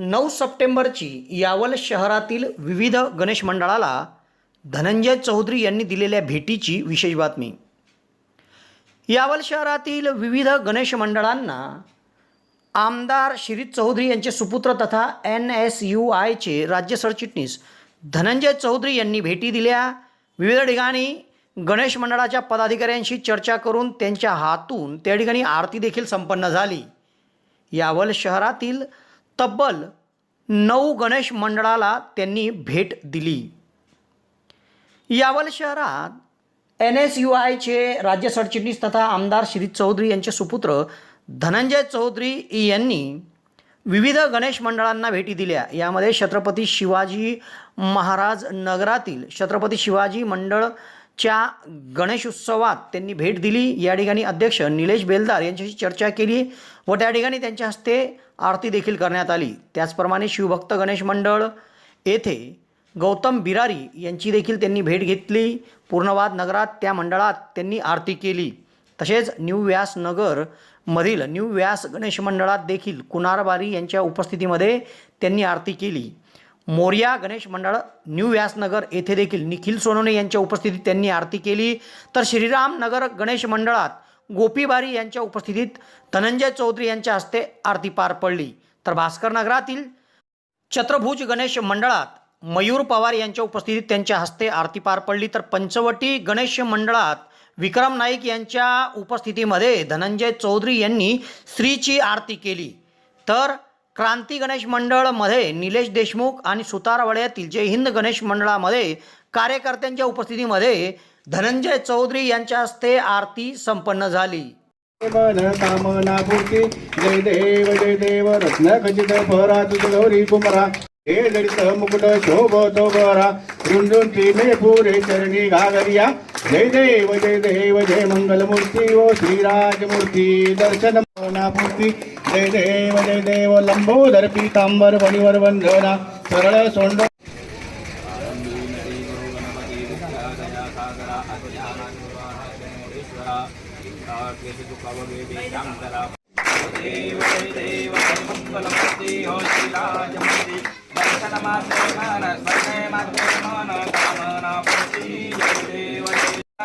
नऊ सप्टेंबरची यावल शहरातील विविध गणेश मंडळाला धनंजय चौधरी यांनी दिलेल्या भेटीची विशेष बातमी. यावल शहरातील विविध गणेश मंडळांना आमदार श्री चौधरी यांचे सुपुत्र तथा एन एस यू आयचे राज्य सरचिटणीस धनंजय चौधरी यांनी भेटी दिल्या. विविध ठिकाणी गणेश मंडळाच्या पदाधिकाऱ्यांशी चर्चा करून त्यांच्या हातून त्या ठिकाणी आरती देखील संपन्न झाली. यावल शहरातील तब्बल नऊ गणेश मंडळाला त्यांनी भेट दिली. यावल शहरात एन एस यू आयचे राज्य सरचिटणीस तथा आमदार श्री चौधरी यांचे सुपुत्र धनंजय चौधरी यांनी विविध गणेश मंडळांना भेटी दिल्या. यामध्ये छत्रपती शिवाजी महाराज नगरातील छत्रपती शिवाजी मंडळ गणेश उत्सवात त्यांनी भेट दिली. या ठिकाणी अध्यक्ष निलेश बेलदार यांच्याशी चर्चा केली व त्या ठिकाणी त्यांच्या हस्ते आरती देखील करण्यात आली. त्याचप्रमाणे शिवभक्त गणेश मंडळ येथे गौतम बिरारी यांची देखील त्यांनी भेट घेतली. पूर्णवाद नगरात त्या मंडळात त्यांनी आरती केली. तसेच न्यू व्यास नगरमधील न्यू व्यास गणेश मंडळात देखील कुणारबारी यांच्या उपस्थितीमध्ये त्यांनी आरती केली. मोर्या गणेश मंडळ न्यू व्यासनगर येथे देखील निखिल सोनवणे यांच्या उपस्थितीत त्यांनी आरती केली. तर श्रीराम नगर गणेश मंडळात गोपीबारी यांच्या उपस्थितीत धनंजय चौधरी यांच्या हस्ते आरती पार पडली. तर भास्कर नगरातील छत्रभुज गणेश मंडळात मयूर पवार यांच्या उपस्थितीत त्यांच्या हस्ते आरती पार पडली. तर पंचवटी गणेश मंडळात विक्रम नाईक यांच्या उपस्थितीमध्ये धनंजय चौधरी यांनी श्रीची आरती केली. तर क्रांती गणेश मंडळमध्ये निलेश देशमुख आणि सुतारवाड्यातील जय हिंद गणेश मंडळामध्ये कार्यकर्त्यांच्या उपस्थितीमध्ये धनंजय चौधरी यांच्या हस्ते आरती संपन्न झाली. जय देव जय देव रत्न खचित भरा कुमरा हे जडित मुकुट शोभतो बरा रुंडुंटी मे पुरे चरणी घागरिया जय देव जय देव जय मंगलमूर्ती ओ श्रीराजमूर्ती दर्शन पूर्ती जय देव जय देव लंबोदर पीतांबर वणिवर वंदना सरळ सोंड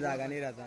जागा नाही राहता.